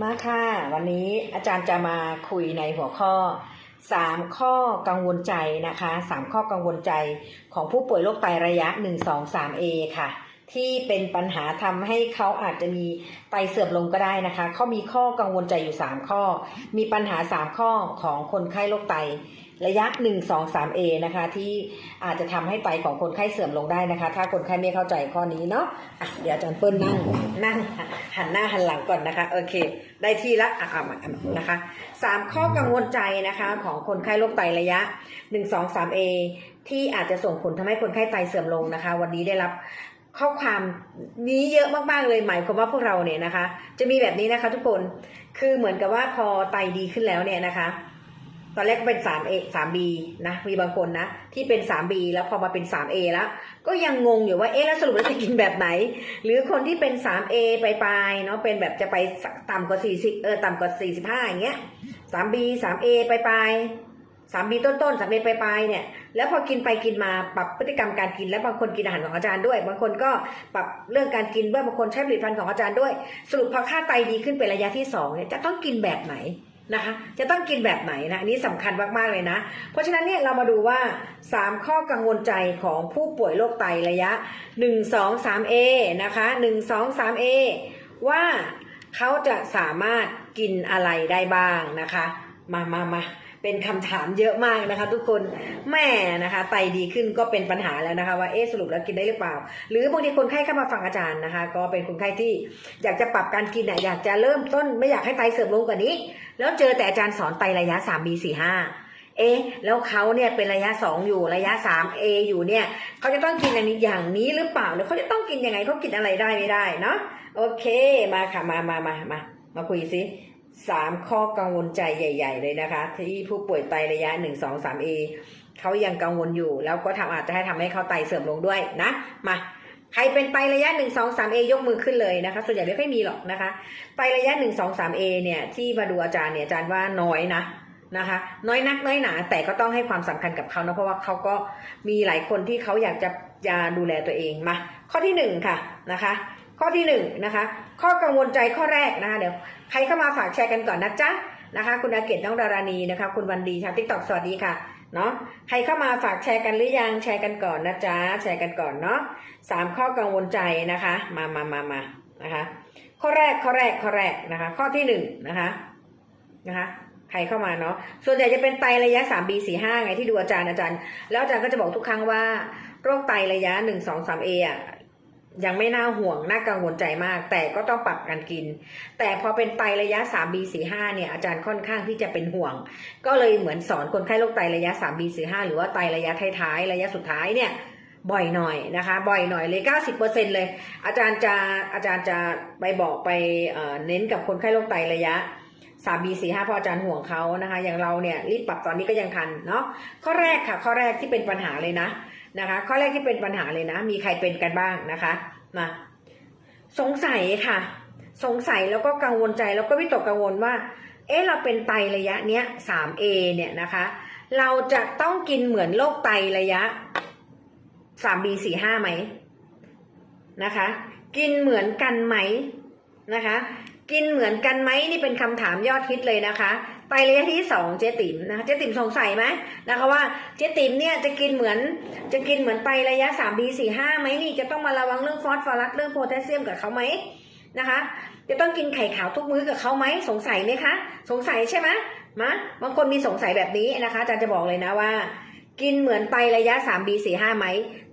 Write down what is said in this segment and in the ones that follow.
มาค่ะ วันนี้อาจารย์จะมาคุยในหัวข้อ 3 ข้อกังวลใจนะคะ 3 ข้อกังวลใจของผู้ป่วยโรคไตระยะ 1 2 3 A ค่ะ ที่เป็นปัญหาทำให้เขาอาจจะมีไตเสื่อมลงก็ได้นะคะเขามีข้อกังวลใจอยู่ 3 ข้อ มีปัญหา 3 ข้อของคนไข้โรคไต ระยะ 1 2 3 A นะคะ ที่อาจจะทำให้ไตของคนไข้เสื่อมลงได้นะคะ ถ้าคนไข้ไม่เข้าใจข้อนี้เนาะะเดี๋ยวอาจารย์เปิ้ลนั่งนั่งหันหน้าหันหลังก่อนนะคะ โอเค ได้ที่ละอะอามานะคะสามข้อกังวลใจนะคะของคนไข้โรคไตระยะ 1 2 3 A ที่อาจจะส่งผลทำให้คนไข้ไตเสื่อมลงนะคะ วันนี้ได้รับข้อความนี้เยอะมากๆเลยหมายความว่าพวกเราเนี่ยนะคะ จะมีแบบนี้นะคะทุกคนคือเหมือนกับว่าพอไตดีขึ้นแล้วเนี่ยนะคะ ตอนแรกก็เป็น 3A 3B นะมีบางคนนะ ที่เป็น 3B แล้วพอมาเป็น 3A แล้ว ก็ยังงงอยู่ว่าเอ๊ะแล้วสรุปแล้วจะกินแบบไหน หรือคนที่เป็น 3A ปลายๆเนาะเป็นแบบจะไปต่ำกว่า40เออต่ำกว่า45อย่างเงี้ย 3B 3A ปลายๆ 3B ต้นๆ 3A ปลายๆเนี่ยแล้วพอกินไปกินมาปรับพฤติกรรมการกินแล้วบางคนกินอาหารของอาจารย์ด้วย บางคนก็ปรับเรื่องการกินด้วยบางคนใช้ผลิตภัณฑ์ของอาจารย์ด้วย สรุปพอค่าไตดีขึ้นเป็นระยะที่สองเนี่ยจะต้องกินแบบไหน นะคะ จะต้องกินแบบไหนนะอันนี้สำคัญมากๆเลยนะ เพราะฉะนั้นเนี่ยเรามาดูว่า 3 ข้อกังวลใจของผู้ป่วยโรคไตระยะ 1 2 3 A นะคะ1 2 3 A ว่าเขาจะสามารถกินอะไรได้บ้างนะคะ มามามา เป็นคำถามเยอะมากนะคะ ทุกคนแม่นะคะไตดีขึ้นก็เป็นปัญหาแล้วนะคะ ว่าเอ๊ะสรุปแล้วกินได้หรือเปล่า หรือบางทีคนไข้เข้ามาฟังอาจารย์นะคะ ก็เป็นคนไข้ที่อยากจะปรับการกินน่ะอยากจะเริ่มต้นไม่อยากให้ไตเสื่อมลงกว่านี้ แล้วเจอแต่อาจารย์สอนไตระยะ 3B 4 5เอ๊ะแล้วเขาเนี่ยเป็นระยะ 2 อยู่ระยะ 3A อยู่เนี่ยเขาจะต้องกินอย่างนี้อย่างนี้หรือเปล่าหรือเขาจะต้องกินยังไงเขากินอะไรได้ไม่ได้เนาะโอเคมาค่ะมามามามามาคุยสิ สามข้อกังวลใจใหญ่ ๆ เลยนะคะ ที่ผู้ป่วยไตระยะ1 2 3A เอเขายังกังวลอยู่ แล้วก็ทำอาจจะให้ทำให้เขาไตเสื่อมลงด้วยนะมาใครเป็นไตระยะ1 2 3A ยกมือขึ้นเลยนะคะ ส่วนใหญ่ไม่ค่อยมีหรอกนะคะไประยะ1 2 3 A เอเนี่ยที่มาดูอาจารย์เนี่ยอาจารย์ว่าน้อยนะนะคะ น้อยนักน้อยหนา แต่ก็ต้องให้ความสำคัญกับเขานะเพราะว่าเขาก็มีหลายคนที่เขาอยากจะจะดูแลตัวเองมาข้อที่หนึ่งค่ะนะคะ ข้อที่หนึ่งนะคะ ข้อกังวลใจข้อแรกนะคะเดี๋ยวใครเข้ามาฝากแชร์กันก่อนนะจ๊ะนะคะ คุณอาเกตน้องดารานีนะคะ คุณวันดีชาวทิกตอกสวัสดีค่ะเนาะใครเข้ามาฝากแชร์กันหรือยังแชร์กันก่อนนะจ๊ะแชร์กันก่อนเนาะสามข้อกังวลใจนะคะ มามามามานะคะ ข้อแรกข้อแรกข้อแรกนะคะ ข้อที่หนึ่งนะคะนะคะใครเข้ามาเนาะส่วนใหญ่จะเป็นไตระยะ 3B 4 5ไงที่ดูอาจารย์อาจารย์ แล้วอาจารย์ก็จะบอกทุกครั้งว่าโรคไตระยะ 1 2 3 A อะ ยังไม่น่าห่วงน่ากังวลใจมาก แต่ก็ต้องปรับการกิน แต่พอเป็นไตระยะ 3B 4 5เนี่ยอาจารย์ค่อนข้างที่จะเป็นห่วง ก็เลยเหมือนสอนคนไข้โรคไตระยะ 3B 4 5หรือว่าไตระยะท้ายๆระยะสุดท้ายเนี่ยบ่อยหน่อยนะคะ บ่อยหน่อยเลย 90%เลย อาจารย์จะอาจารย์จะไปบอกไปเอ่อเน้นกับคนไข้โรคไตระยะ 3B 4 5เพราะอาจารย์ห่วงเขานะคะ อย่างเราเนี่ยรีบปรับตอนนี้ก็ยังทันเนาะข้อแรกค่ะ ข้อแรกที่เป็นปัญหาเลยนะ นะคะข้อแรกที่เป็นปัญหาเลยนะ มีใครเป็นกันบ้างนะคะมาสงสัยค่ะ สงสัยแล้วก็กังวลใจแล้วก็วิตกกังวลว่า เอ๊ะเราเป็นไตระยะเนี้ย 3A เนี่ยนะคะ เราจะต้องกินเหมือนโรคไตระยะ 3B 4 5ไหมนะคะ กินเหมือนกันไหมนะคะ กินเหมือนกันไหมนี่เป็นคำถามยอดฮิตเลยนะคะ ไตระยะที่สองเจติ๋มนะคะเจติ๋มสงสัยไหมนะคะว่าเจติ๋มเนี่ยจะกินเหมือนจะกินเหมือนไตระยะ 3B 4 5ไหมนี่จะต้องมาระวังเรื่องฟอสฟอรัสเรื่องโพแทสเซียมกับเขาไหมนะคะจะต้องกินไข่ขาวทุกมื้อกับเขาไหมสงสัยไหมคะ สงสัยใช่ไหมมะบางคนมีสงสัยแบบนี้นะคะอาจารย์จะบอกเลยนะว่า กินเหมือนไตระยะ 3B 4 5ไหม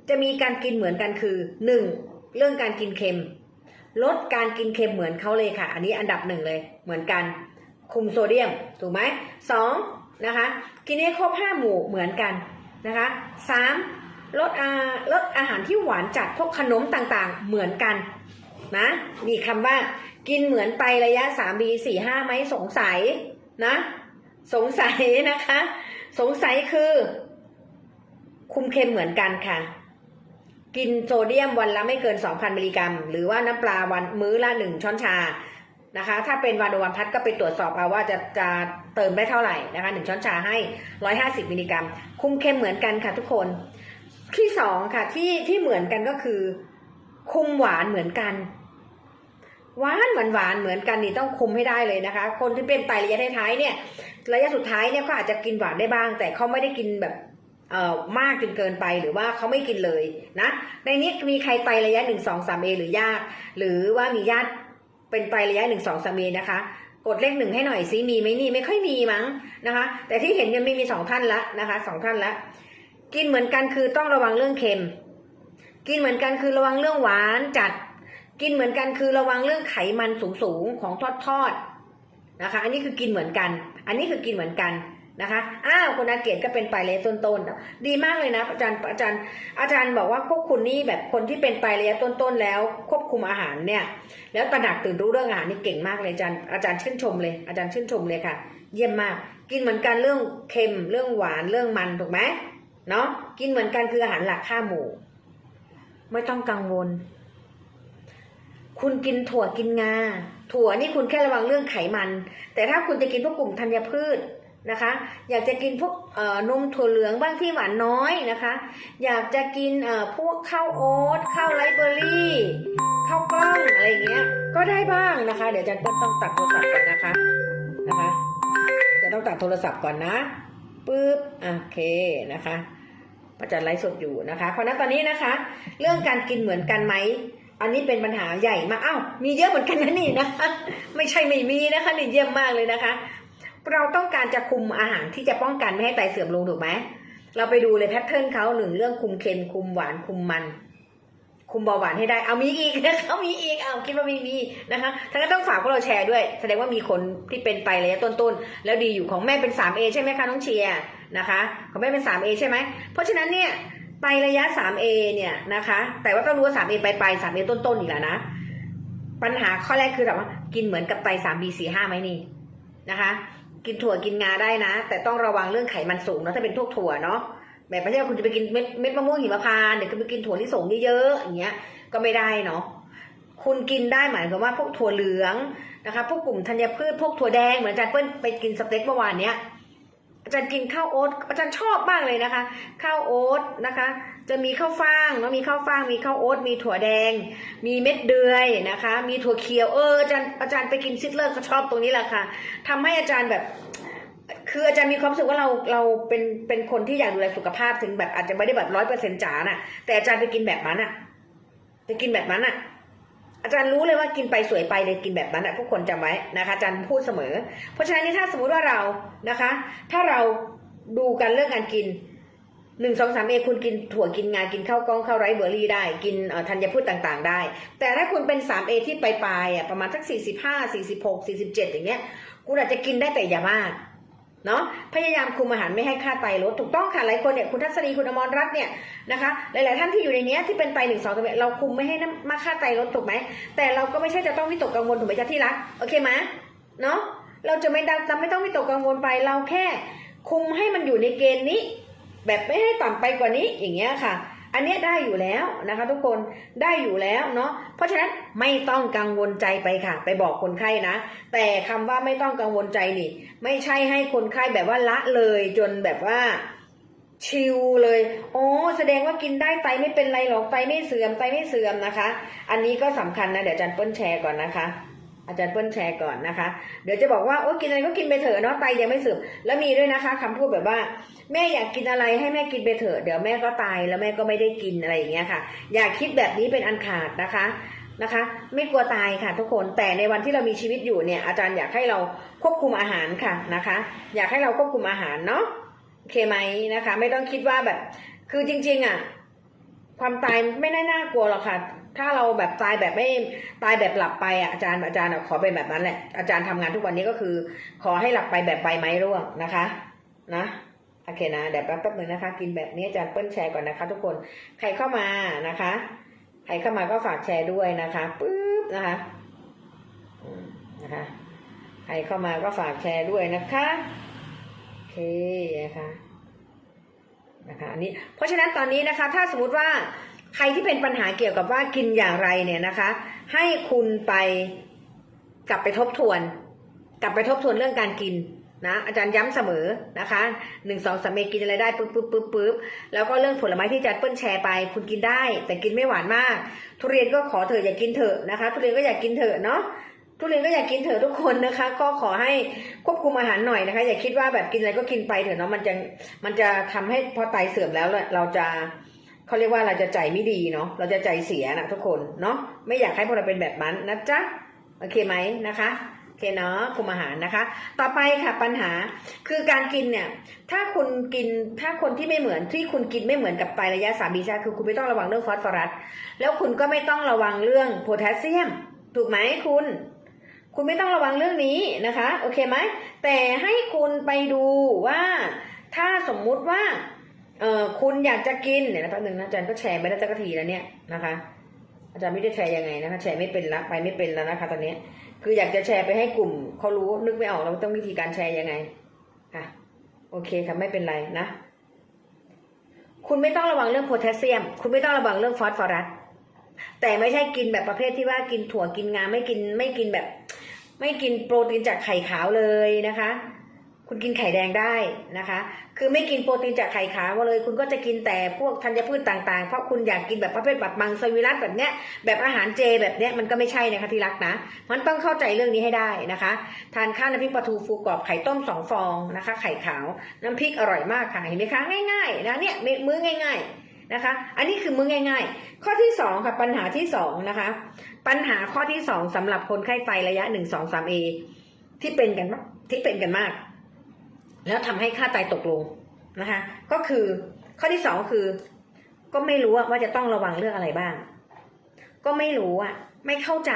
จะมีการกินเหมือนกันคือ 1. เรื่องการกินเค็ม ลดการกินเค็มเหมือนเขาเลยค่ะ อันนี้อันดับหนึ่งเลยเหมือนกัน คุมโซเดียมถูกไหมสองนะคะกินให้ครบห้าหมู่เหมือนกันนะคะสามลดอาลดอาหารที่หวานจัดพวกขนมต่างๆเหมือนกันนะมีคำว่ากินเหมือนไตระยะ 3B 4 5ไหมสงสัยนะสงสัยนะคะ สงสัยคือ คุมเค็มเหมือนกันค่ะ กินโซเดียมวันละไม่เกิน 2,000 มิลลิกรัม หรือว่าน้ำปลาวันมื้อละหนึ่งช้อนชา นะคะ ถ้าเป็นวานโดวันพัดก็ไปตรวจสอบเอาว่าจะจะเติมได้เท่าไหร่นะคะหนึ่งช้อนชาให้150มิลลิกรัม คุมเค็มเหมือนกันค่ะทุกคน ที่สองค่ะที่ที่เหมือนกันก็คือ คุมหวานเหมือนกันหวานหวานหวานเหมือนกันนี่ต้องคุมให้ได้เลยนะคะ คนที่เป็นไตระยะท้ายเนี่ย ระยะสุดท้ายเนี่ยก็อาจจะกินหวานได้บ้าง แต่เขาไม่ได้กินแบบเอ่อมากจนเกินไปหรือว่าเขาไม่กินเลยนะ ในนี้มีใครไตระยะหนึ่งสองสามเอหรือญาติหรือว่ามีญาติ เป็นไตระยะหนึ่งสองสามเอนะคะ กดเลขหนึ่งให้หน่อยซิมีไหมนี่ไม่ค่อยมีมั้งนะคะ แต่ที่เห็นยังมีมีสองท่านละนะคะสองท่านละกินเหมือนกันคือต้องระวังเรื่องเค็ม กินเหมือนกันคือระวังเรื่องหวานจัด กินเหมือนกันคือระวังเรื่องไขมันสูงๆของทอดทอดนะคะ อันนี้คือกินเหมือนกัน อันนี้คือกินเหมือนกัน นะคะอ้าวคุณอาเกตก็เป็นไตระยะต้นๆดีมากเลยนะอาจารย์อาจารย์อาจารย์บอกว่าพวกคุณนี่แบบคนที่เป็นไตระยะต้นๆแล้ว ควบคุมอาหารเนี่ย แล้วตระหนักตื่นรู้เรื่องอาหารนี่เก่งมากเลยอาจารย์อาจารย์ชื่นชมเลยอาจารย์ชื่นชมเลยค่ะ เยี่ยมมาก กินเหมือนกันเรื่องเค็มเรื่องหวานเรื่องมันถูกไหมเนาะกินเหมือนกันคืออาหารหลักข้าหมู่ไม่ต้องกังวล คุณกินถั่วกินงา ถั่วนี่คุณแค่ระวังเรื่องไขมัน แต่ถ้าคุณจะกินพวกกลุ่มธัญพืช นะคะ อยากจะกินพวกนมถั่วเหลืองบ้างที่หวานน้อยนะคะ อยากจะกินพวกข้าวโอ๊ตข้าวไรเบอรี่ข้าวกล้องอะไรอย่างเงี้ย ก็ได้บ้างนะคะ เดี๋ยวอาจารย์ต้นต้องตัดโทรศัพท์ก่อนนะคะนะคะจะต้องตัดโทรศัพท์ก่อนนะปึ๊บโอเคนะคะอาจารย์ไลฟ์สดอยู่นะคะ เพราะฉะนั้นตอนนี้นะคะ เรื่องการกินเหมือนกันไหมอันนี้เป็นปัญหาใหญ่มากอ้าวมีเยอะเหมือนกันนะนี่นะคะไม่ใช่ไม่มีนะคะนี่เยี่ยมมากเลยนะคะ เราต้องการจะคุมอาหารที่จะป้องกันไม่ให้ไตเสื่อมลงถูกไหมเราไปดูเลยแพทเทิร์นเขาหนึ่งเรื่องคุมเค็มคุมหวานคุมมัน คุมเบาหวานให้ได้ เอามีอีกนะคะมีอีกเอาคิดว่าไม่มีนะคะทั้งนั้นต้องฝากพวกเราแชร์ด้วย แสดงว่ามีคนที่เป็นไตระยะต้นๆแล้วดีอยู่ของแม่เป็น 3A ใช่ไหมคะน้องเชียร์นะคะของแม่เป็น 3A ใช่ไหมเพราะฉะนั้นเนี่ยไประยะ 3A เนี่ยนะคะ แต่ว่าต้องรู้ว่า 3A ไปไป 3A ต้นๆอีกแล้วนะ ปัญหาข้อแรกคือแบบว่ากินเหมือนกับไต 3B 4 5 ไหมนี่นะคะ กินถั่วกินงาได้นะ แต่ต้องระวังเรื่องไขมันสูงเนาะถ้าเป็นพวกถั่วเนาะแบบไม่ใช่ว่าคุณจะไปกินเม็ดเม็ดมะม่วงหิมพานต์เดี๋ยวคุณไปกินถั่วลิสงเยอะๆอย่างเงี้ยก็ไม่ได้เนาะคุณกินได้หมายความว่าพวกถั่วเหลืองนะคะพวกกลุ่มธัญพืชพวกถั่วแดงเหมือนอาจารย์เปิ้ลไปกินสเต็กเมื่อวานเนี้ยอาจารย์กินข้าวโอ๊ตอาจารย์ชอบมากเลยนะคะ ข้าวโอ๊ตนะคะ จะมีข้าวฟ่างแล้วมีข้าวฟ่างมีข้าวโอ๊ตมีถั่วแดง มีเม็ดเดือยนะคะ มีถั่วเขียวเอออาจารย์อาจารย์ไปกินซิดเลอร์เขาชอบตรงนี้แหละค่ะทำให้อาจารย์แบบคืออาจารย์มีความรู้สึกว่าเราเราเป็นเป็นคนที่อยากดูแลสุขภาพถึงแบบอาจจะไม่ได้แบบร้อยเปอร์เซ็นต์จ๋าน่ะแต่อาจารย์ไปกินแบบนั้นอะไปกินแบบนั้นอะ อาจารย์รู้เลยว่ากินไปสวยไปเลยกินแบบนั้นอะทุกคนจำไว้นะคะอาจารย์พูดเสมอ เพราะฉะนั้นนี่ถ้าสมมติว่าเรานะคะ ถ้าเราดูกันเรื่องการกิน หนึ่งสองสามเอคุณกินถั่วกินงากินข้าวกล้องข้าวไรเบอร์รี่ได้ กินธัญพืชต่างๆ ได้ แต่ถ้าคุณเป็นสามเอที่ปลายๆอะประมาณสักสี่สิบห้าสี่สิบหกสี่สิบเจ็ดอย่างเงี้ย คุณอาจจะกินได้แต่อย่ามากเนาะพยายามคุมอาหารไม่ให้ค่าไตลดถูกต้องค่ะหลายคนเนี่ยคุณทัศนีคุณอมรรัตน์เนี่ยนะคะหลาย ๆ ท่านที่อยู่ในนี้ที่เป็นไตหนึ่งสองตัวเราคุมไม่ให้น้ำมาค่าไตลดถูกไหมแต่เราก็ไม่ใช่จะต้องวิตกกังวลถูกไหมจ๊ะที่รักโอเคไหมเนาะเราจะไม่เราไม่ต้องวิตกกังวลไปเราแค่ คุมให้มันอยู่ในเกณฑ์นี้ แบบไม่ให้ต่ำไปกว่านี้อย่างเงี้ยค่ะ อันเนี้ยได้อยู่แล้วนะคะ ทุกคนได้อยู่แล้วเนาะเพราะฉะนั้นไม่ต้องกังวลใจไปค่ะ ไปบอกคนไข้นะ แต่คำว่าไม่ต้องกังวลใจนี่ ไม่ใช่ให้คนไข้แบบว่าละเลยจนแบบว่าชิลเลย โอ้แสดงว่ากินได้ไตไม่เป็นไรหรอกไตไม่เสื่อมไตไม่เสื่อมนะคะ อันนี้ก็สำคัญนะเดี๋ยวอาจารย์เปิ้ลแชร์ก่อนนะคะ อาจารย์เปิ้ลแชร์ก่อนนะคะ เดี๋ยวจะบอกว่าโอ้กินอะไรก็กินไปเถอะเนาะไตยังไม่เสื่อมแล้วมีด้วยนะคะคำพูดแบบว่า แม่อยากกินอะไรให้แม่กินไปเถอะเดี๋ยวแม่ก็ตายแล้วแม่ก็ไม่ได้กินอะไรอย่างเงี้ยค่ะ อย่าคิดแบบนี้เป็นอันขาดนะคะนะคะ ไม่กลัวตายค่ะทุกคนแต่ในวันที่เรามีชีวิตอยู่เนี่ย อาจารย์อยากให้เราควบคุมอาหารค่ะนะคะ อยากให้เราควบคุมอาหารเนาะโอเคไหมนะคะ ไม่ต้องคิดว่าแบบ คือจริง ๆ อะ ความตายไม่น่ากลัวหรอกค่ะ ถ้าเราแบบตายแบบไม่ตายแบบหลับไปอะอาจารย์อาจารย์ขอเป็นแบบนั้นแหละอาจารย์ทำงานทุกวันนี้ก็คือ ขอให้หลับไปแบบใบไม้ร่วงนะคะ นะโอเคนะเดี๋ยวแป๊บแป๊บนึงนะคะ กินแบบนี้อาจารย์เปิ้ลแชร์ก่อนนะคะ ทุกคนใครเข้ามานะคะ ใครเข้ามาก็ฝากแชร์ด้วยนะคะปึ๊บนะคะนะคะใครเข้ามาก็ฝากแชร์ด้วยนะคะโอเคนะคะนะคะอันนี้เพราะฉะนั้นตอนนี้นะคะ ถ้าสมมติว่า ใครที่เป็นปัญหาเกี่ยวกับว่ากินอย่างไรเนี่ยนะคะ ให้คุณไปกลับไปทบทวน กลับไปทบทวนเรื่องการกินนะอาจารย์ย้ำเสมอนะคะหนึ่งสองสามเมกินอะไรได้ปุ๊บปุ๊บปุ๊บปุ๊บแล้วก็เรื่องผลไม้ที่อาจารย์เปิ้ลแชร์ไป คุณกินได้ แต่กินไม่หวานมาก ทุเรียนก็ขอเถอะอย่ากินเถอะนะคะ ทุเรียนก็อย่ากกินเถอะเนาะทุเรียนก็อย่ากกินเถอะทุกคนนะคะ ก็ขอให้ควบคุมอาหารหน่อยนะคะ อย่าคิดว่าแบบกินอะไรก็กินไปเถอะเนาะมันจะมันจะทำให้พอไตเสื่อมแล้วเราจะ เขาเรียกว่าเราจะใจไม่ดีเนาะเราจะใจเสียนะทุกคนเนาะไม่อยากให้พวกเราเป็นแบบนั้นนะจ๊ะโอเคไหมนะคะโอเคเนาะคุมอาหารนะคะ ต่อไปค่ะปัญหาคือการกินเนี่ยถ้าคุณกินถ้าคนที่ไม่เหมือนที่คุณกินไม่เหมือนกับไตระยะสามบีชาคือคุณไม่ต้องระวังเรื่องฟอสฟอรัสแล้วคุณก็ไม่ต้องระวังเรื่องโพแทสเซียม ถูกไหมคุณคุณไม่ต้องระวังเรื่องนี้นะคะ โอเคไหมแต่ให้คุณไปดูว่า ถ้าสมมุติว่า เออคุณอยากจะกินเนี่ยนะแป๊บนึงนะอาจารย์ก็แชร์ไม่ได้สักทีแล้วเนี่ยนะคะ อาจารย์ไม่ได้แชร์ยังไงนะคะ แชร์ไม่เป็นละไปไม่เป็นแล้วนะคะ ตอนนี้คืออยากจะแชร์ไปให้กลุ่มเขารู้นึกไม่ออกเราต้องวิธีการแชร์ยังไงค่ะโอเคค่ะไม่เป็นไรนะคุณไม่ต้องระวังเรื่องโพแทสเซียม คุณไม่ต้องระวังเรื่องฟอสฟอรัสแต่ไม่ใช่กินแบบประเภทที่ว่ากินถั่วกินงาไม่กินไม่กินแบบ ไม่กินโปรตีนจากไข่ขาวเลยนะคะ คุณกินไข่แดงได้นะคะ คือไม่กินโปรตีนจากไข่ขาวเลย คุณก็จะกินแต่พวกธัญพืชต่างๆ เพราะคุณอยากกินแบบประเภทแบบมังสวิรัตแบบเนี้ย แบบอาหารเจแบบเนี้ยมันก็ไม่ใช่นะคะที่รักนะ มันต้องเข้าใจเรื่องนี้ให้ได้นะคะ ทานข้าวน้ำพริกปลาทูฟูกรอบไข่ต้มสองฟองนะคะ ไข่ขาวน้ำพริกอร่อยมากค่ะ เห็นไหมคะง่ายๆนะเนี่ยมื้อง่าย ๆนะคะ อันนี้คือมื้อง่าย ๆ ข้อที่สองค่ะปัญหาที่สองนะคะ ปัญหาข้อที่สองสำหรับคนไข้ไตระยะหนึ่งสองสามเอที่เป็นกันที่เป็นกันมาก แล้วทำให้ค่าไตตกลงนะคะ ก็คือข้อที่สองคือ ก็ไม่รู้ว่าจะต้องระวังเรื่องอะไรบ้าง ก็ไม่รู้อะไม่เข้าใจ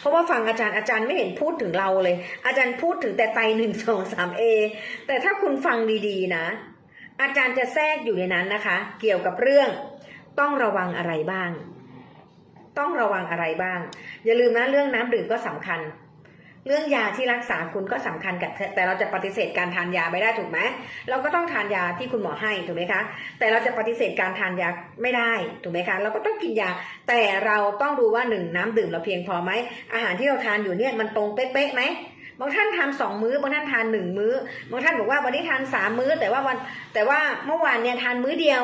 เพราะว่าฟังอาจารย์อาจารย์ไม่เห็นพูดถึงเราเลย อาจารย์พูดถึงแต่ไตหนึ่งสองสามเอแต่ถ้าคุณฟังดีๆนะ อาจารย์จะแทรกอยู่ในนั้นนะคะ เกี่ยวกับเรื่องต้องระวังอะไรบ้าง ต้องระวังอะไรบ้าง อย่าลืมนะเรื่องน้ำดื่มก็สำคัญ เรื่องยาที่รักษาคุณก็สำคัญกับแต่เราจะปฏิเสธการทานยาไม่ได้ถูกไหมเราก็ต้องทานยาที่คุณหมอให้ถูกไหมคะ แต่เราจะปฏิเสธการทานยาไม่ได้ถูกไหมคะเราก็ต้องกินยา แต่เราต้องดูว่าหนึ่งน้ำดื่มเราเพียงพอไหมอาหารที่เราทานอยู่เนี่ยมันตรงเป๊ะๆไหมบางท่านทานสองมื้อบางท่านทานหนึ่งมื้อบางท่านบอกว่าวันนี้ทานสามมื้อ แต่ว่าวันแต่ว่าเมื่อวานเนี่ยทานมื้อเดียว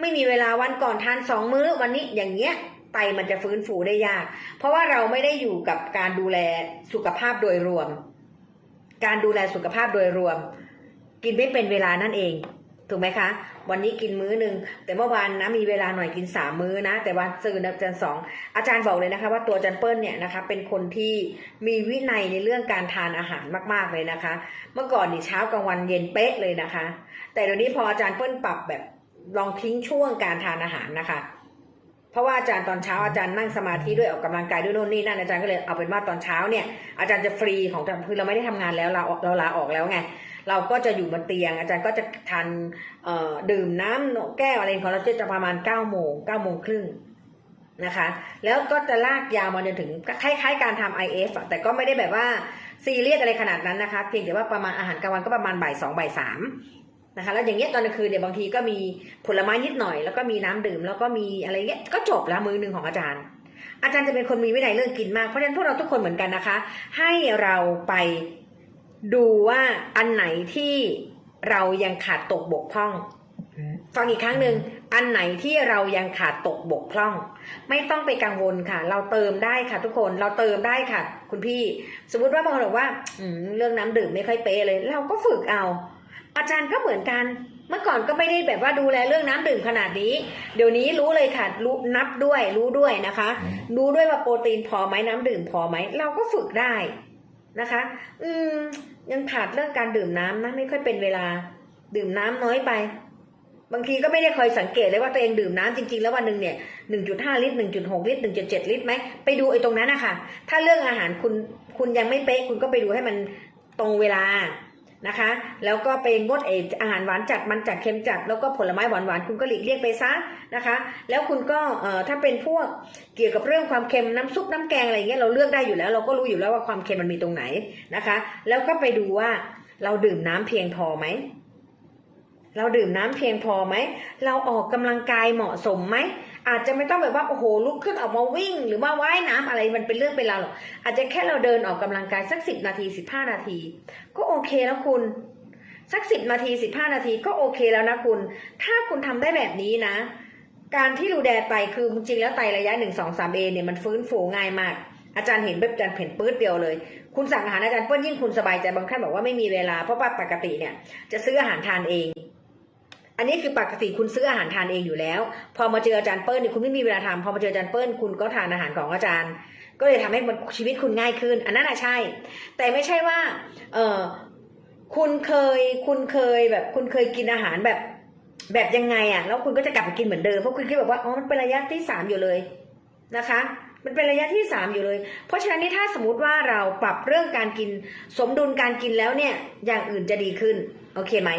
ไม่มีเวลาวันก่อนทานสองมื้อวันนี้อย่างเงี้ย ไตมันจะฟื้นฟูได้ยาก เพราะว่าเราไม่ได้อยู่กับการดูแลสุขภาพโดยรวม การดูแลสุขภาพโดยรวม กินไม่เป็นเวลานั่นเองถูกไหมคะ วันนี้กินมื้อหนึ่งแต่เมื่อวานนะมีเวลาหน่อยกินสามมื้อนะ แต่วันซื่อนะอาจารย์สองอาจารย์บอกเลยนะคะ ว่าตัวอาจันเปิ้ลเนี่ยนะคะ เป็นคนที่มีวินัยในเรื่องการทานอาหารมาก ๆเลยนะคะ เมื่อก่อนนี่เช้ากลางวันเย็นเป๊ะเลยนะคะ แต่เดี๋ยวนี้พออาจารย์เปิ้ลปรับแบบลองทิ้งช่วงการทานอาหารนะคะ เพราะว่าอาจารย์ตอนเช้าอาจารย์นั่งสมาธิด้วยออกกำลังกายด้วยโน่นนี่นั่นอาจารย์ก็เลยเอาเป็นว่าตอนเช้าเนี่ยอาจารย์จะฟรีของคือเราไม่ได้ทำงานแล้วเราเราลาออกแล้วไงเราก็จะอยู่บนเตียง อาจารย์ก็จะทานดื่มน้ำแก้วอะไรของเราจะประมาณ9ก้าโมงเก้าโมงครึ่งนะคะ แล้วก็จะลากยาวมาจนถึงคล้ายๆ การทำ IF อะแต่ก็ไม่ได้แบบว่าซีเรียสอะไรขนาดนั้นนะคะ เพียงแต่ว่าประมาณอาหารกลางวันก็ประมาณบ่ายสองบ่ายสาม นะคะแล้วอย่างเงี้ยตอนกลางคืนเนี่ยบางทีก็มีผลไม้นิดหน่อย แล้วก็มีน้ำดื่ม แล้วก็มีอะไรเงี้ยก็จบแล้วมือหนึ่งของอาจารย์ อาจารย์จะเป็นคนมีวินัยเรื่องกินมากเพราะฉะนั้นพวกเราทุกคนเหมือนกันนะคะ ให้เราไปดูว่าอันไหนที่เรายังขาดตกบกพร่อง ฟังอีกครั้งหนึ่งอันไหนที่เรายังขาดตกบกพร่อง ไม่ต้องไปกังวลค่ะ เราเติมได้ค่ะทุกคนเราเติมได้ค่ะ คุณพี่ สมมติว่าบางคนบอกว่าเรื่องน้ำดื่มไม่ค่อยเป๊ะเลย เราก็ฝึกเอา อาจารย์ก็เหมือนกัน เมื่อก่อนก็ไม่ได้แบบว่าดูแลเรื่องน้ำดื่มขนาดนี้ เดี๋ยวนี้รู้เลยค่ะรู้นับด้วยรู้ด้วยนะคะ รู้ด้วยว่าโปรตีนพอไหมน้ำดื่มพอไหมเราก็ฝึกได้นะคะ อืม ยังขาดเรื่องการดื่มน้ำนะไม่ค่อยเป็นเวลา ดื่มน้ำน้อยไป บางทีก็ไม่ได้คอยสังเกตเลยว่าตัวเองดื่มน้ำจริงๆ แล้ววันหนึ่งเนี่ยหนึ่งจุดห้าลิตรหนึ่งจุดหกลิตรหนึ่งจุดเจ็ดลิตรไหมไปดูไอ้ตรงนั้นนะคะถ้าเรื่องอาหารคุณคุณยังไม่เป๊ะคุณก็ไปดูให้มันตรงเวลา นะคะ แล้วก็ไปงดเออาหารหวานจัดมันจัดเค็มจัด แล้วก็ผลไม้หวานๆคุณก็หลีกเลี่ยงไปซะนะคะ แล้วคุณก็เอ่อถ้าเป็นพวกเกี่ยวกับเรื่องความเค็มน้ำซุปน้ำแกงอะไรเงี้ยเราเลือกได้อยู่แล้ว เราก็รู้อยู่แล้วว่าความเค็มมันมีตรงไหนนะคะ แล้วก็ไปดูว่าเราดื่มน้ำเพียงพอไหมเราดื่มน้ำเพียงพอไหม เราออกกำลังกายเหมาะสมไหม อาจจะไม่ต้องแบบว่าโอ้โหลุกขึ้นออกมาวิ่ง หรือว่าว่ายน้ำอะไรมันเป็นเรื่องเป็นราวหรอกอาจจะแค่เราเดินออกกำลังกายสักสิบนาทีสิบห้านาที ก็โอเคแล้วคุณสักสิบนาทีสิบห้านาทีก็โอเคแล้วนะคุณ ถ้าคุณทำได้แบบนี้นะ การที่ดูแดไตคือจริงๆแล้วไตระยะหนึ่งสองสามเอเนี่ยมันฟื้นฟูง่ายมาก อาจารย์เห็นแบบอาจารย์เห็นปื๊ดเดียวเลย คุณสั่งอาหารอาจารย์เปิ้ลยิ่งคุณสบายใจบางท่านบอกว่าไม่มีเวลาเพราะว่าปกติเนี่ยจะซื้ออาหารทานเอง อันนี้คือปกติคุณซื้ออาหารทานเองอยู่แล้ว พอมาเจออาจารย์เปิ้ลเนี่ยคุณไม่มีเวลาทำพอมาเจออาจารย์เปิ้ลคุณก็ทานอาหารของอาจารย์ ก็เลยทำให้มันชีวิตคุณง่ายขึ้น อันนั้นอะใช่ แต่ไม่ใช่ว่า เออคุณเคยคุณเคยแบบ คุณเคยกินอาหารแบบ แบบยังไงอะแล้วคุณก็จะกลับไปกินเหมือนเดิมเพราะคุณคิดแบบว่าอ๋อมันเป็นระยะที่สามอยู่เลยนะคะมันเป็นระยะที่สามอยู่เลย เพราะฉะนั้นนี่ถ้าสมมติว่าเราปรับเรื่องการกินสมดุลการกินแล้วเนี่ย อย่างอื่นจะดีขึ้น โอเคไหม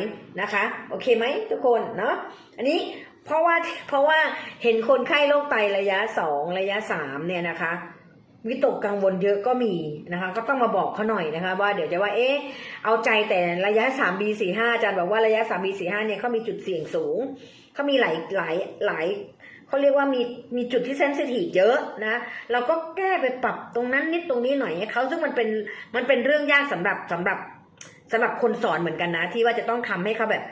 นะคะ โอเคไหมทุกคนเนาะอันนี้เพราะว่าเพราะว่าเห็นคนไข้โรคไตระยะสองระยะสามเนี่ยนะคะวิตกกังวลเยอะก็มีนะคะ ก็ต้องมาบอกเขาหน่อยนะคะ ว่าเดี๋ยวจะว่าเอ๊ะเอาใจแต่ระยะสามบีสี่ห้าอาจารย์บอกว่าระยะสามบีสี่ห้าเนี่ยเขามีจุดเสี่ยงสูงเขามีหลายหลายหลายเขาเรียกว่ามีมีจุดที่เซนซิทีฟเยอะนะเราก็แก้ไปปรับตรงนั้นนิดตรงนี้หน่อยให้เขาซึ่งมันเป็นมันเป็นเรื่องยากสำหรับสำหรับ สำหรับคนสอนเหมือนกันนะ ที่ว่าจะต้องทำให้เขาแบบ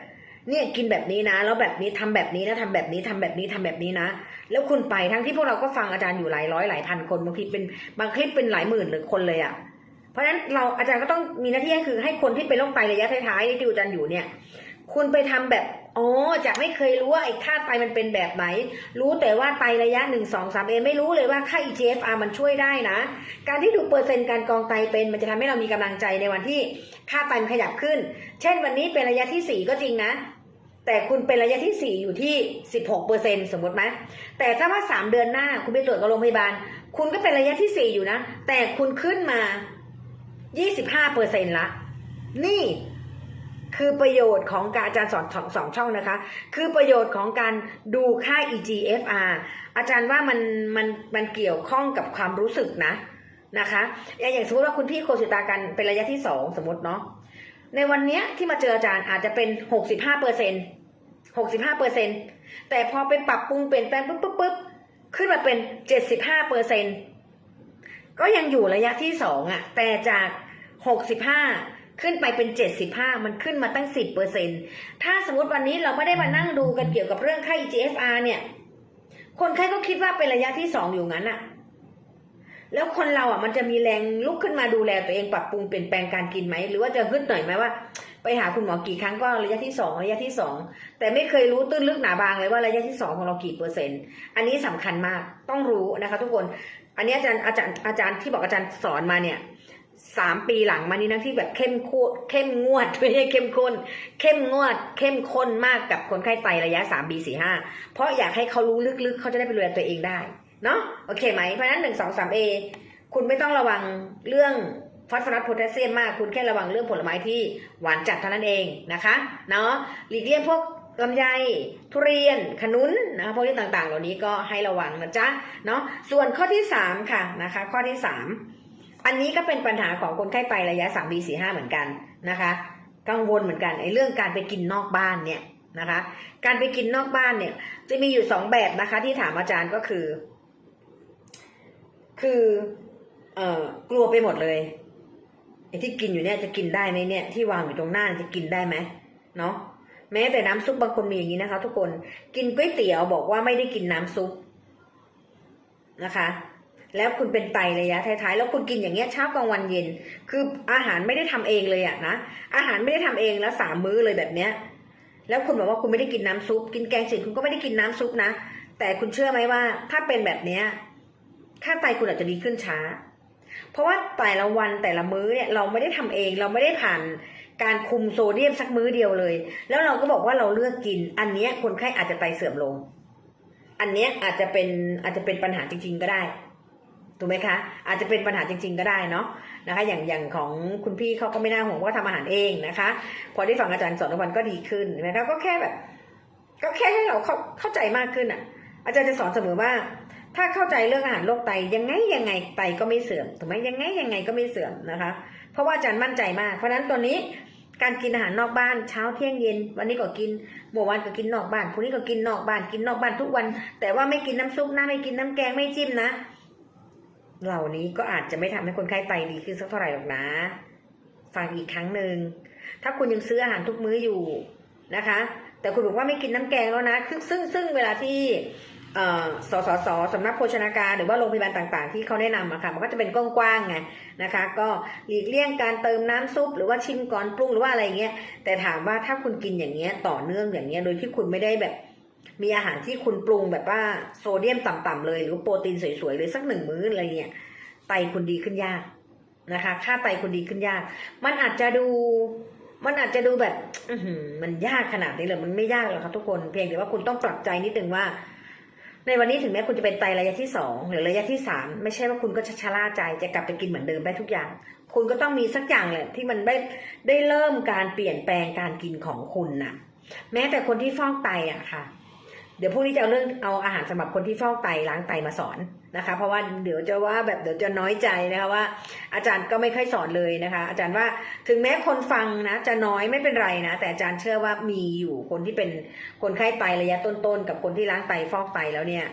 เนี่ยกินแบบนี้นะ แล้วแบบนี้ทำแบบนี้นะทำแบบนี้ทำแบบนี้ทำแบบนี้นะ แล้วคุณไปทั้งที่พวกเราก็ฟังอาจารย์อยู่หลายร้อยหลายพันคนบางทีเป็นบางคลิปเป็นหลายหมื่นหรือคนเลยอะ่ะเพราะฉะนั้นเราอาจารย์ก็ต้องมีหน้าที่คือให้คนที่เป็นโรคไตระยะท้ายๆที่อาจารย์อยู่เนี่ย คุณไปทำแบบ อ๋อจากไม่เคยรู้ว่าไอ้ค่าไตมันเป็นแบบไหน รู้แต่ว่าไตระยะหนึ่งสองสามเอไม่รู้เลยว่าค่า EGFR มันช่วยได้นะ การที่ดูเปอร์เซ็นต์การกองไตเป็น มันจะทำให้เรามีกำลังใจในวันที่ค่าไตมันขยับขึ้น เช่นวันนี้เป็นระยะที่สี่ก็จริงนะ แต่คุณเป็นระยะที่สี่อยู่ที่สิบหกเปอร์เซ็นสมมติไหมแต่ถ้าว่าสามเดือนหน้าคุณไปตรวจกับโรงพยาบาล คุณก็เป็นระยะที่สี่อยู่นะ แต่คุณขึ้นมายี่สิบห้าเปอร์เซ็นละนี่ คือประโยชน์ของการอาจารย์สอนสองช่องนะคะ คือประโยชน์ของการดูค่า EGFR อาจารย์ว่ามันมันมันเกี่ยวข้องกับความรู้สึกนะนะคะอย่างสมมติว่าคุณพี่โคสิตากันเป็นระยะที่สองสมมติเนาะในวันเนี้ยที่มาเจออาจารย์อาจจะเป็นหกสิบห้าเปอร์เซ็นหกสิบห้าเปอร์เซ็นแต่พอไปปรับปรุงเปลี่ยนแปลงปุ๊บปุ๊บปุ๊บขึ้นมาเป็นเจ็ดสิบห้าเปอร์เซ็นก็ยังอยู่ระยะที่สองอะแต่จากหกสิบห้า ขึ้นไปเป็นเจ็ดสิบห้ามันขึ้นมาตั้งสิบเปอร์เซ็นถ้าสมมติวันนี้เราไม่ได้มานั่งดูกันเกี่ยวกับเรื่องค่า EGFR เนี่ย คนไข้ก็คิดว่าเป็นระยะที่สองอยู่งั้นอะแล้วคนเราอะมันจะมีแรงลุกขึ้นมาดูแลตัวเองปรับปรุงเปลี่ยนแปลงการกินไหม หรือว่าจะฮึดหน่อยไหมว่า ไปหาคุณหมอกี่ครั้งก็ระยะที่สองระยะที่สองแต่ไม่เคยรู้ตื้นลึกหนาบางเลยว่าระยะที่สองของเรากี่เปอร์เซ็นต์ อันนี้สำคัญมากต้องรู้นะคะ ทุกคน อันนี้อาจารย์อาจารย์อาจารย์ที่บอกอาจารย์สอนมาเนี่ย สามปีหลังมานี้นะที่แบบเข้มข้นเข้มงวดไม่ใช่เข้มข้นเข้มงวด เข้มข้นมากกับคนไข้ไตระยะสามปีสี่ห้าเพราะอยากให้เขารู้ลึกๆ เขาจะได้ไปดูแลตัวเองได้เนาะโอเคไหมเพราะฉะนั้นหนึ่งสองสามเอคุณไม่ต้องระวังเรื่องฟอสฟอรัสโพแทสเซียมมาก คุณแค่ระวังเรื่องผลไม้ที่หวานจัดเท่านั้นเองนะคะเนาะหลีกเลี่ยงพวกลำไยทุเรียน ขนุนนะคะพวกนี้ต่างๆ เหล่านี้ก็ให้ระวังนะจ๊ะเนาะส่วนข้อที่สามค่ะนะคะ ข้อที่สาม อันนี้ก็เป็นปัญหาของคนไข้ไประยะสามปีสี่ห้าเหมือนกันนะคะ กังวลเหมือนกันไอ้เรื่องการไปกินนอกบ้านเนี่ยนะคะ การไปกินนอกบ้านเนี่ย จะมีอยู่สองแบบนะคะ ที่ถามอาจารย์ก็คือ คือเอ่อกลัวไปหมดเลยไอ้ที่กินอยู่เนี่ยจะกินได้ไหมเนี่ยที่วางอยู่ตรงหน้าจะกินได้ไหมเนาะแม้แต่น้ำซุปบางคนมีอย่างนี้นะคะ ทุกคนกินก๋วยเตี๋ยวบอกว่าไม่ได้กินน้ำซุปนะคะ แล้วคุณเป็นไตระยะท้ายๆ แล้วคุณกินอย่างเงี้ยเช้ากลางวันเย็น คืออาหารไม่ได้ทำเองเลยอะนะ อาหารไม่ได้ทำเองแล้วสามมื้อเลยแบบเนี้ย แล้วคุณบอกว่าคุณไม่ได้กินน้ำซุป กินแกงจืดคุณก็ไม่ได้กินน้ำซุปนะ แต่คุณเชื่อไหมว่า ถ้าเป็นแบบเนี้ยค่าไตคุณอาจจะดีขึ้นช้า เพราะว่าแต่ละวันแต่ละมื้อเนี่ยเราไม่ได้ทำเองเราไม่ได้ผ่านการคุมโซเดียมสักมื้อเดียวเลย แล้วเราก็บอกว่าเราเลือกกิน อันเนี้ยคนไข้อาจจะไตเสื่อมลง อันเนี้ยอาจจะเป็นอาจจะเป็นปัญหาจริง ๆ ก็ได้ ถูกไหมคะ อาจจะเป็นปัญหาจริง ๆ ก็ได้เนาะนะคะ อย่างอย่างของคุณพี่เขาก็ไม่น่าห่วงเพราะว่าทำอาหารเองนะคะ พอได้ฟังอาจารย์สอนทุกวันก็ดีขึ้นนะคะก็แค่แบบ ก็แค่ให้เราเข้าเข้าใจมากขึ้นอะ อาจารย์จะสอนเสมอว่า ถ้าเข้าใจเรื่องอาหารโรคไตยังไงยังไงไตก็ไม่เสื่อมถูกไหมยังไงยังไงก็ไม่เสื่อมนะคะ เพราะว่าอาจารย์มั่นใจมาก เพราะฉะนั้นตัวนี้การกินอาหารนอกบ้านเช้าเที่ยงเย็น วันนี้ก็กินเมื่อวานก็กินนอกบ้านพรุ่งนี้ก็กินนอกบ้านกินนอกบ้านทุกวัน แต่ว่าไม่กินน้ำซุปนะไม่กินน้ำแกงไม่จิ้มนะ เหล่านี้ก็อาจจะไม่ทำให้คนไข้ไตดีขึ้นสักเท่าไหร่หรอกนะฟังอีกครั้งหนึ่งถ้าคุณยังซื้ออาหารทุกมื้ออยู่นะคะ แต่คุณบอกว่าไม่กินน้ำแกงแล้วนะคือซึ่งซึ่งเวลาที่สสสสำนักโภชนาการหรือว่าโรงพยาบาลต่างๆ ที่เขาแนะนำอะค่ะมันก็จะเป็นกว้างๆไงนะคะ ก็หลีกเลี่ยงการเติมน้ำซุป หรือว่าชิมก่อนปรุงหรือว่าอะไรเงี้ยแต่ถามว่าถ้าคุณกินอย่างเงี้ยต่อเนื่องอย่างเงี้ยโดยที่คุณไม่ได้แบบ มีอาหารที่คุณปรุงแบบว่าโซเดียมต่ำๆเลย หรือโปรตีนสวยๆเลยสักหนึ่งมื้ออะไรเงี้ยไตคุณดีขึ้นยากนะคะ ค่าไตคุณดีขึ้นยาก มันอาจจะดูมันอาจจะดูแบบ อืมันยากขนาดนี้เลยมันไม่ยากหรอกครับทุกคนเพียงแต่ว่าคุณต้องปรับใจนิดนึงว่า ในวันนี้ถึงแม้คุณจะเป็นไตระยะที่สองหรือระยะที่สามไม่ใช่ว่าคุณก็จะชะล่าใจจะกลับไปกินเหมือนเดิมได้ทุกอย่าง คุณก็ต้องมีสักอย่างแหละที่มันได้ได้เริ่มการเปลี่ยนแปลงการกินของคุณน่ะ แม้แต่คนที่ฟอกไตอะค่ะ เดี๋ยวพรุ่งนี้จะเอาเรื่องเอาอาหารสำหรับคนที่ฟอกไตล้างไตมาสอนนะคะ เพราะว่าเดี๋ยวจะว่าแบบเดี๋ยวจะน้อยใจนะคะว่า อาจารย์ก็ไม่ค่อยสอนเลยนะคะ อาจารย์ว่าถึงแม้คนฟังนะจะน้อยไม่เป็นไรนะ แต่อาจารย์เชื่อว่ามีอยู่คนที่เป็นคนไข้ไตระยะต้นๆ กับคนที่ล้างไตฟอกไตแล้วเนี่ย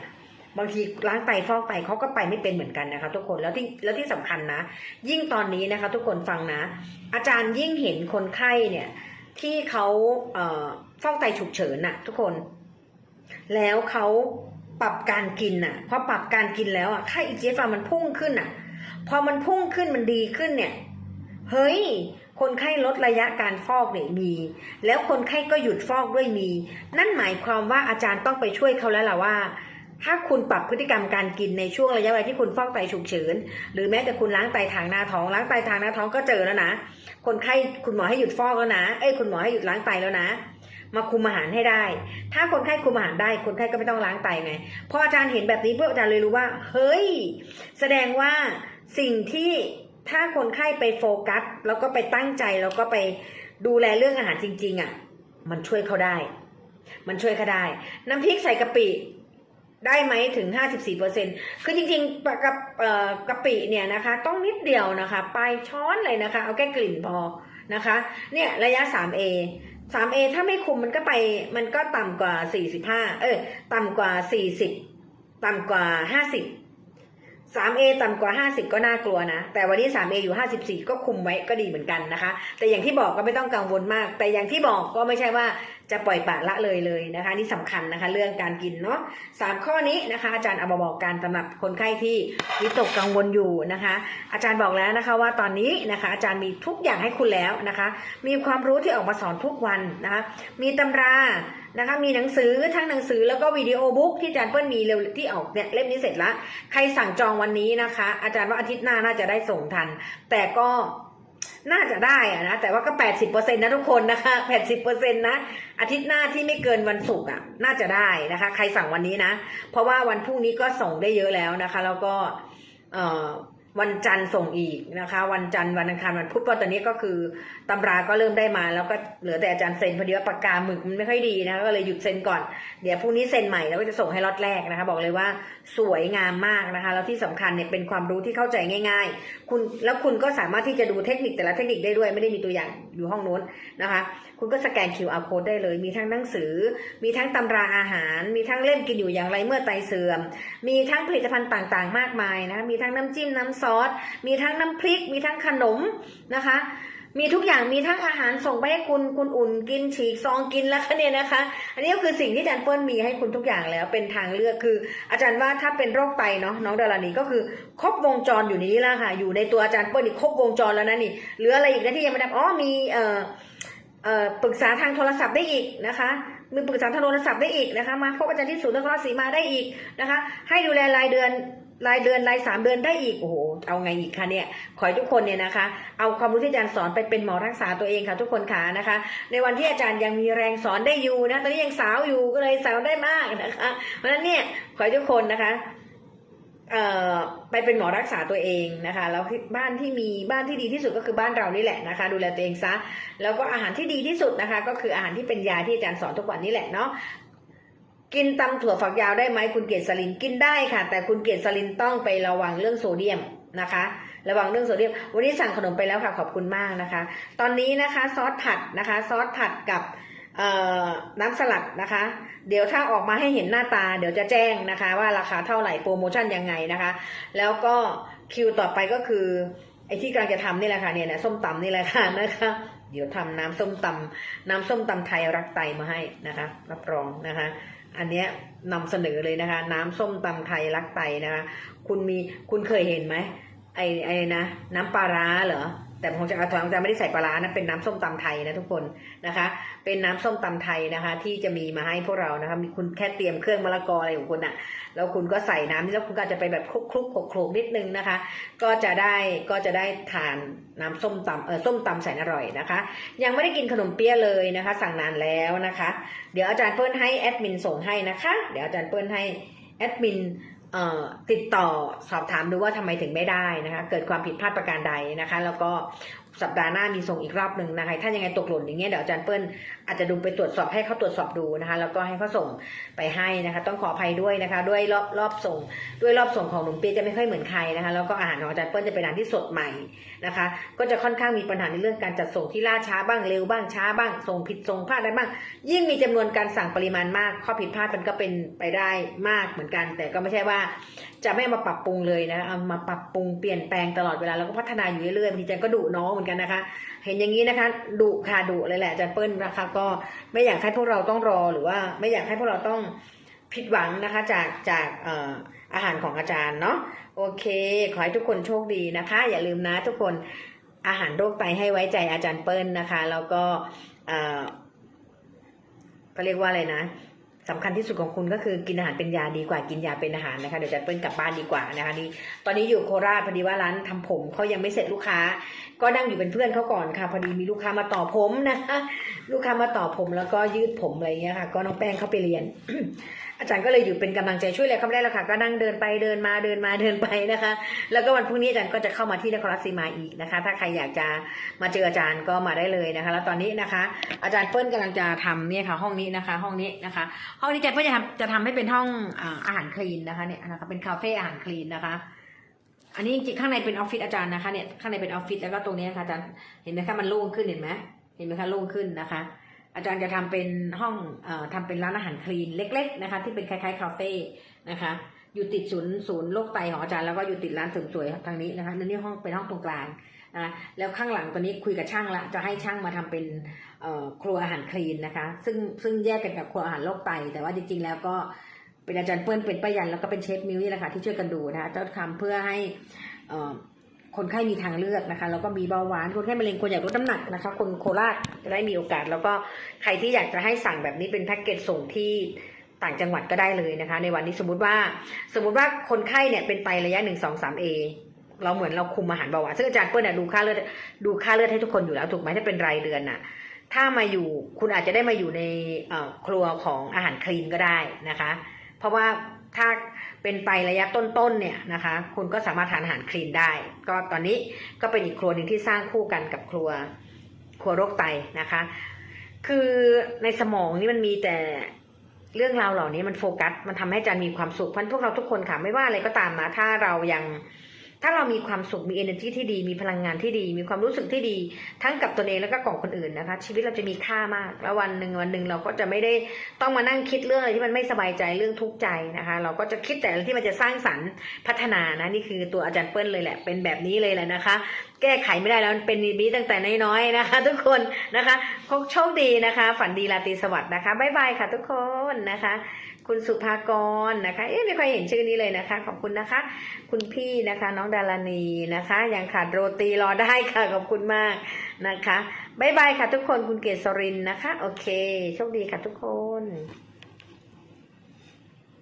บางทีล้างไตฟอกไตเขาก็ไปไม่เป็นเหมือนกันนะคะ ทุกคนแล้วที่แล้วที่สำคัญนะ ยิ่งตอนนี้นะคะ ทุกคนฟังนะ อาจารย์ยิ่งเห็นคนไข้เนี่ยที่เขาเอ่อฟอกไตฉุกเฉินน่ะ ทุกคน แล้วเขาปรับการกินน่ะพอปรับการกินแล้วอะค่า EGFR มันพุ่งขึ้นน่ะ พอมันพุ่งขึ้นมันดีขึ้นเนี่ย เฮ้ย คนไข้ลดระยะการฟอกเนี่ยมี แล้วคนไข้ก็หยุดฟอกด้วยมี นั่นหมายความว่าอาจารย์ต้องไปช่วยเขาแล้วล่ะว่า ถ้าคุณปรับพฤติกรรมการกินในช่วงระยะเวลาที่คุณฟอกไตฉุกเฉิน หรือแม้แต่คุณล้างไตทางหน้าท้อง ล้างไตทางหน้าท้องก็เจอแล้วนะ คนไข้คุณหมอให้หยุดฟอกแล้วนะ เอ้ยคุณหมอให้หยุดล้างไตแล้วนะ มาคุมอาหารให้ได้ ถ้าคนไข้คุมอาหารได้คนไข้ก็ไม่ต้องล้างไตไงพออาจารย์เห็นแบบนี้เพื่ออาจารย์เลยรู้ว่า เฮ้ย แสดงว่าสิ่งที่ถ้าคนไข้ไปโฟกัส แล้วก็ไปตั้งใจแล้วก็ไปดูแลเรื่องอาหารจริง ๆอะ มันช่วยเขาได้ มันช่วยเขาได้ น้ำพริกใส่กะปิได้ไหมถึง 54%คือจริงๆปะกับเอ่อกะปิเนี่ยนะคะ ต้องนิดเดียวนะคะ ปลายช้อนเลยนะคะ เอาแค่กลิ่นพอนะคะ เนี่ยระยะ 3A สามเอถ้าไม่คุมมันก็ไป มันก็ต่ำกว่าสี่สิบห้าเออ ต่ำกว่าสี่สิบต่ำกว่าห้าสิบสามเอต่ำกว่าห้าสิบก็น่ากลัวนะ แต่วันนี้สามเออยู่ห้าสิบสี่ก็คุมไว้ก็ดีเหมือนกันนะคะ แต่อย่างที่บอกก็ไม่ต้องกังวลมาก แต่อย่างที่บอกก็ไม่ใช่ว่า จะปล่อยปละละเลยเลยนะคะนี่สำคัญนะคะเรื่องการกินเนาะสามข้อนี้นะคะอาจารย์เอามาบอกกันสำหรับคนไข้ที่วิตกกังวลอยู่นะคะ อาจารย์บอกแล้วนะคะว่าตอนนี้นะคะ อาจารย์มีทุกอย่างให้คุณแล้วนะคะ มีความรู้ที่ออกมาสอนทุกวันนะคะมีตำรานะคะมีหนังสือทั้งหนังสือแล้วก็วิดีโอบุ๊กที่อาจารย์เปิ้ลมีเร็วที่ออกเนี่ยเล่มนี้เสร็จล้วใครสั่งจองวันนี้นะคะ อาจารย์ว่าอาทิตย์หน้าน่าจะได้ส่งทัน แต่ก็ น่าจะได้อะนะ แต่ว่าก็แปดสิบเปอร์เซ็นต์นะทุกคนนะคะแปดสิบเปอร์เซ็นต์นะ อาทิตย์หน้าที่ไม่เกินวันศุกร์อะ น่าจะได้นะคะ ใครสั่งวันนี้นะ เพราะว่าวันพรุ่งนี้ก็ส่งได้เยอะแล้วนะคะ แล้วก็ เอ่อ วันจันทร์ส่งอีกนะคะ วันจันทร์วันอังคารวันพุธก็ตอนนี้ก็คือตำราก็เริ่มได้มา แล้วก็เหลือแต่อาจารย์เซ็นพอดีว่าปากกาหมึกมันไม่ค่อยดีนะคะก็เลยหยุดเซ็นก่อนเดี๋ยวพรุ่งนี้เซ็นใหม่แล้วก็จะส่งให้ล็อตแรกนะคะ บอกเลยว่าสวยงามมากนะคะ แล้วที่สำคัญเนี่ยเป็นความรู้ที่เข้าใจง่าย ๆ คุณแล้วคุณก็สามารถที่จะดูเทคนิคแต่ละเทคนิคได้ด้วยไม่ได้มีตัวอย่างอยู่ห้องโน้นนะคะ คุณก็สแกน QR code ได้เลย มีทั้งหนังสือ มีทั้งตำราอาหาร มีทั้งเล่มกินอยู่อย่างไรเมื่อไตเสื่อม มีทั้งผลิตภัณฑ์ต่างๆ มากมายนะ มีทั้งน้ำจิ้มน้ำซอส มีทั้งน้ำพริก มีทั้งขนมนะคะ มีทุกอย่าง มีทั้งอาหารส่งไปให้คุณ คุณอุ่นกินฉีกซองกินแล้วคะเนี่ยนะคะ อันนี้ก็คือสิ่งที่อาจารย์เปิ้ลมีให้คุณทุกอย่างแล้ว เป็นทางเลือกคือ อาจารย์ว่าถ้าเป็นโรคไตเนาะน้องดารานีก็คือครบวงจรอยู่ในนี้แล้วค่ะ อยู่ในตัวอาจารย์เปิ้ลนี่ครบวงจรแล้วนะนี่ เหลืออะไรอีกนะที่ยังไม่ได้ อ๋อ มีเอ่อ ปรึกษาทางโทรศัพท์ได้อีกนะคะมีปรึกษาทางโทรศัพท์ได้อีกนะคะ มาพบอาจารย์ที่ศูนย์นครศรีมาได้อีกนะคะ ให้ดูแลรายเดือนรายเดือนรายสามเดือนได้อีกโอ้โหเอาไงอีกคะเนี่ยขอให้ทุกคนเนี่ยนะคะ เอาความรู้ที่อาจารย์สอนไปเป็นหมอรักษาตัวเองค่ะทุกคนค่ะนะคะ ในวันที่อาจารย์ยังมีแรงสอนได้อยู่นะตอนนี้ยังสาวอยู่ก็เลยสาวได้มากนะคะเพราะฉะนั้นเนี่ยขอให้ทุกคนนะคะ เอ่อไปเป็นหมอรักษาตัวเองนะคะ แล้วบ้านที่มีบ้านที่ดีที่สุดก็คือบ้านเรานี่แหละนะคะ ดูแลตัวเองซะแล้วก็อาหารที่ดีที่สุดนะคะ ก็คืออาหารที่เป็นยาที่อาจารย์สอนทุกวันนี่แหละเนาะกินตำถั่วฝักยาวได้ไหมคุณเกศสลินกินได้ค่ะ แต่คุณเกศสลินต้องไประวังเรื่องโซเดียมนะคะ ระวังเรื่องโซเดียม วันนี้สั่งขนมไปแล้วค่ะขอบคุณมากนะคะ ตอนนี้นะคะซอสผัดนะคะ ซอสผัดกับ น้ำสลัดนะคะ เดี๋ยวถ้าออกมาให้เห็นหน้าตา เดี๋ยวจะแจ้งนะคะ ว่าราคาเท่าไหร่โปรโมชั่นยังไงนะคะ แล้วก็คิวต่อไปก็คือไอ้ที่กำลังจะทำนี่แหละค่ะเนี่ยนะส้มตำนี่แหละค่ะนะคะ เดี๋ยวทำน้ำส้มตำน้ำส้มตำไทยรักไตมาให้นะคะ รับรองนะคะ อันเนี้ยนำเสนอเลยนะคะ น้ำส้มตำไทยรักไตนะคะ คุณมีคุณเคยเห็นไหมไอ้ไอ้นะ น้ำปลาร้าเหรอ แต่ผมจะเอาทางจะไม่ได้ใส่ปลาร้านะเป็นน้ำส้มตำไทยนะทุกคนนะคะ เป็นน้ำส้มตำไทยนะคะ ที่จะมีมาให้พวกเรานะคะมีคุณแค่เตรียมเครื่องมะละกออะไรของคุณอะแล้วคุณก็ใส่น้ำนี่แล้วคุณก็จะไปแบบคลุกคลุกโขลกโขกนิดนึงนะคะ ก็จะได้ก็จะได้ทานน้ำส้มตำเออส้มตำแสนอร่อยนะคะ ยังไม่ได้กินขนมเปี๊ยะเลยนะคะ สั่งนานแล้วนะคะ เดี๋ยวอาจารย์เปิ้ลให้แอดมินส่งให้นะคะ เดี๋ยวอาจารย์เปิ้ลให้แอดมิน ติดต่อสอบถามดูว่าทำไมถึงไม่ได้นะคะ เกิดความผิดพลาดประการใดนะคะ แล้วก็ สัปดาห์หน้ามีส่งอีกรอบหนึ่งนะคะ ถ้ายังไงตกหล่นอย่างเงี้ยเดี๋ยวอาจารย์เปิ้ลอาจจะดูไปตรวจสอบให้เขาตรวจสอบดูนะคะ แล้วก็ให้เขาส่งไปให้นะคะ ต้องขออภัยด้วยนะคะ ด้วยรอบรอบส่ง ด้วยรอบส่งของหนุ่มเปียจะไม่ค่อยเหมือนใครนะคะ แล้วก็อาหารของอาจารย์เปิ้ลจะเป็นอาหารที่สดใหม่นะคะ ก็จะค่อนข้างมีปัญหาในเรื่องการจัดส่งที่ล่าช้าบ้างเร็วบ้างช้าบ้าง ส่งผิดส่งพลาดได้บ้าง ยิ่งมีจำนวนการสั่งปริมาณมาก ข้อผิดพลาดมันก็เป็นไปได้มากเหมือนกัน แต่ก็ไม่ใช่ว่าจะไม่มาปรับปรุงเลยนะเอามาปรับปรุงเปลี่ยนแปลงตลอดเวลาแล้วก็พัฒนาอยู่เรื่อยๆบางทีอาจารย์ก็ดุน้องเหมือนกันนะคะ เห็นอย่างนี้นะคะดุค่ะดุเลยแหละอาจารย์เปิ้ลนะคะ ก็ไม่อยากให้พวกเราต้องรอหรือว่าไม่อยากให้พวกเราต้องผิดหวังนะคะจากจากอาหารของอาจารย์เนาะโอเค ขอให้ทุกคนโชคดีนะคะ อย่าลืมนะทุกคนอาหารโรคไตให้ไว้ใจอาจารย์เปิ้ลนะคะ แล้วก็เอ่อก็เรียกว่าอะไรนะ สำคัญที่สุดของคุณก็คือกินอาหารเป็นยาดีกว่ากินยาเป็นอาหารนะคะเดี๋ยวจะเปิ้ลกลับบ้านดีกว่านะคะนี่ตอนนี้อยู่โคราชพอดีว่าร้านทำผมเขายังไม่เสร็จลูกค้า ก็นั่งอยู่เป็นเพื่อนเขาก่อนค่ะ พอดีมีลูกค้ามาต่อผมนะคะลูกค้ามาต่อผมแล้วก็ยืดผมอะไรเงี้ยค่ะ ก็น้องแป้งเข้าไปเรียน อาจารย์ก็เลยอยู่เป็นกำลังใจช่วยอะไรเขาไม่ได้แล้วค่ะก็นั่งเดินไปเดินมาเดินมาเดินไปนะคะ แล้วก็วันพรุ่งนี้อาจารย์ก็จะเข้ามาที่นครราชสีมาอีกนะคะ ถ้าใครอยากจะมาเจออาจารย์ก็มาได้เลยนะคะ แล้วตอนนี้นะคะ อาจารย์เปิ้ลกำลังจะทำเนี่ยค่ะ ห้องนี้นะคะ ห้องนี้นะคะ ห้องนี้อาจารย์เปิ้ลจะทำจะทำให้เป็นห้องอาอาหารคลีนนะคะเนี่ยนะคะเป็นคาเฟ่อาหารคลีนนะคะอันนี้จริงๆข้างในเป็นออฟฟิศอาจารย์นะคะเนี่ยข้างในเป็นออฟฟิศแล้วก็ตรงนี้นะคะอาจารย์เห็นไหมคะมันโล่งขึ้นเห็นไหมเห็นไหมคะโล่งขึ้นนะคะ อาจารย์จะทำเป็นห้องอ่อทำเป็นร้านอาหารคลีนเล็ก ๆ นะคะ ที่เป็นคล้ายๆคาเฟ่นะคะอยู่ติดศูนย์ศูนย์โรคไตของอาจารย์แล้วก็อยู่ติดร้านเสริมสวยทางนี้นะคะนั่นนี่ห้องเป็นห้องตรงกลางนะแล้วข้างหลังตัวนี้คุยกับช่างละจะให้ช่างมาทำเป็นครัวอาหารคลีนนะคะ ซึ่งซึ่งแยกกันกับครัวอาหารโรคไต แต่ว่าจริงๆแล้วก็เป็นอาจารย์เปิ้ลเป็นป้ายันแล้วก็เป็นเชฟมิวนี่แหละค่ะที่ช่วยกันดูนะคะเจ้าทำเพื่อให้อ่อ คนไข้มีทางเลือกนะคะแล้วก็มีเบาหวาน คนไข้มะเร็งคนอยากลดน้ำหนักนะคะ คนโคราชจะได้มีโอกาส แล้วก็ใครที่อยากจะให้สั่งแบบนี้เป็นแพ็กเกจส่งที่ต่างจังหวัดก็ได้เลยนะคะ ในวันนี้สมมติว่าสมมติว่าคนไข้เนี่ยเป็นไตระยะหนึ่งสองสามเอเราเหมือนเราคุมอาหารเบาหวานซึ่งอาจารย์เปิ้ลน่ะดูค่าเลือดดูค่าเลือดให้ทุกคนอยู่แล้วถูกไหมถ้าเป็นรายเดือนน่ะถ้ามาอยู่คุณอาจจะได้มาอยู่ในครัวของอาหารคลีนก็ได้นะคะ เพราะว่าถ้า เป็นไตระยะต้นๆเนี่ยนะคะ คุณก็สามารถทานอาหารคลีนได้ ก็ตอนนี้ก็เป็นอีกครัวหนึ่งที่สร้างคู่กันกับครัวครัวโรคไตนะคะ คือในสมองนี่มันมีแต่เรื่องราวเหล่านี้มันโฟกัส มันทำให้อาจารย์มีความสุขเพราะพวกเราทุกคนค่ะไม่ว่าอะไรก็ตามนะถ้าเรายัง ถ้าเรามีความสุขมี energy ที่ดี มีพลังงานที่ดี มีความรู้สึกที่ดี ทั้งกับตนเองแล้วก็กับคนอื่นนะคะ ชีวิตเราจะมีค่ามาก แล้ววันหนึ่งวันหนึ่งเราก็จะไม่ได้ต้องมานั่งคิดเรื่องอะไรที่มันไม่สบายใจเรื่องทุกข์ใจนะคะ เราก็จะคิดแต่ที่มันจะสร้างสรรค์พัฒนานะนี่คือตัวอาจารย์เปิ้ลเลยแหละ เป็นแบบนี้เลยแหละนะคะ แก้ไขไม่ได้แล้วเป็นแบบนี้ตั้งแต่น้อยๆนะคะ ทุกคนนะคะโชคดีนะคะ ฝันดีราตรีสวัสดิ์นะคะบ๊ายบายค่ะ ทุกคนนะคะ คุณสุภากรนะคะ เอ๊ะไม่ค่อยเห็นชื่อนี้เลยนะคะ ขอบคุณนะคะ คุณพี่นะคะ น้องดารณีนะคะ ยังขาดโรตีรอได้ค่ะ ขอบคุณมากนะคะ บ๊ายบายค่ะทุกคน คุณเกศรินนะคะ โอเค โชคดีค่ะทุกคน